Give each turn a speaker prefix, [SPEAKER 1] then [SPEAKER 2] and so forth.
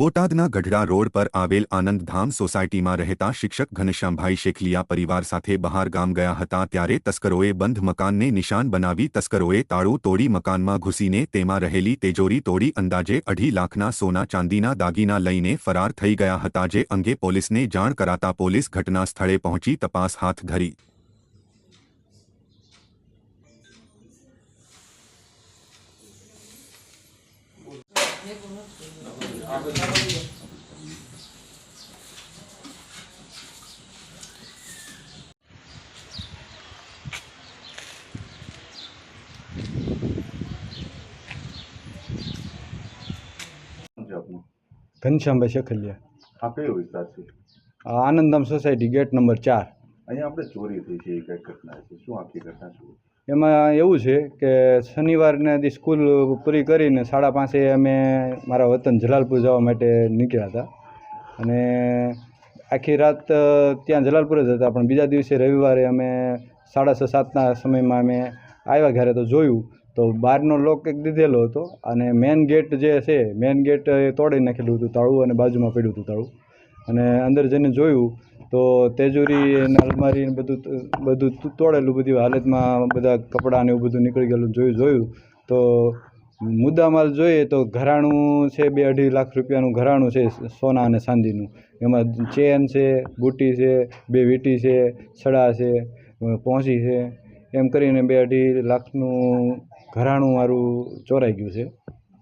[SPEAKER 1] બોટાદના ગઢડા રોડ પર આવેલ આનંદધામ સોસાયટીમાં રહેતા શિક્ષક ઘનશ્યામભાઈ શેખલિયા પરિવાર સાથે બહાર ગામ ગયા હતા ત્યારે તસ્કરોએ બંધ મકાનને નિશાન બનાવી તસ્કરોએ તાળું તોડી મકાનમાં ઘૂસીને તેમાં રહેલી તેજોરી તોડી અંદાજે અઢી લાખના સોના ચાંદીના દાગીના લઈને ફરાર થઈ ગયા હતા, જે અંગે પોલીસને જાણ કરાતા પોલીસ ઘટના સ્થળે પહોંચી તપાસ હાથ ધરી.
[SPEAKER 2] ઘનશ્યામભાઈ શેખલિયા
[SPEAKER 3] આ કયો વિસ્તાર છે
[SPEAKER 2] આ આનંદધામ સોસાયટી ગેટ નંબર ચાર
[SPEAKER 3] અહીંયા આપણે ચોરી થઈ છે, એ કઈ ઘટના છે. શું આખી ઘટના શું
[SPEAKER 2] એમાં એવું છે કે શનિવારના દી સ્કૂલ પૂરી કરીને સાડા પાંચે અમે મારા વતન જલાલપુર જવા માટે નીકળ્યા હતા. અને આખી રાત ત્યાં જલાલપુર જ હતા. પણ બીજા દિવસે રવિવારે અમે સાડા છ સાતના સમયમાં અમે આવ્યા ઘરે તો જોયું તો બહારનો લોક એક દીધેલો હતો અને મેન ગેટ જે છે, મેન ગેટ એ તોડી નાખેલું હતું તાળું અને બાજુમાં પડ્યું હતું તાળું. અને અંદર જઈને જોયું તો તેજોરી અને અલમારી બધું બધું તોડેલું બધી હાલતમાં બધા કપડાં ને એવું બધું નીકળી ગયેલું જોયું જોયું. તો મુદ્દામાલ જોઈએ તો ઘરાણું છે બે અઢી લાખ રૂપિયાનું ઘરાણું છે સોના અને ચાંદીનું. એમાં ચેન છે, બુટી છે, બે વીંટી છે, સડા છે પહોંચી છે. એમ કરીને બે અઢી લાખનું ઘરાણું મારું ચોરાઈ ગયું છે.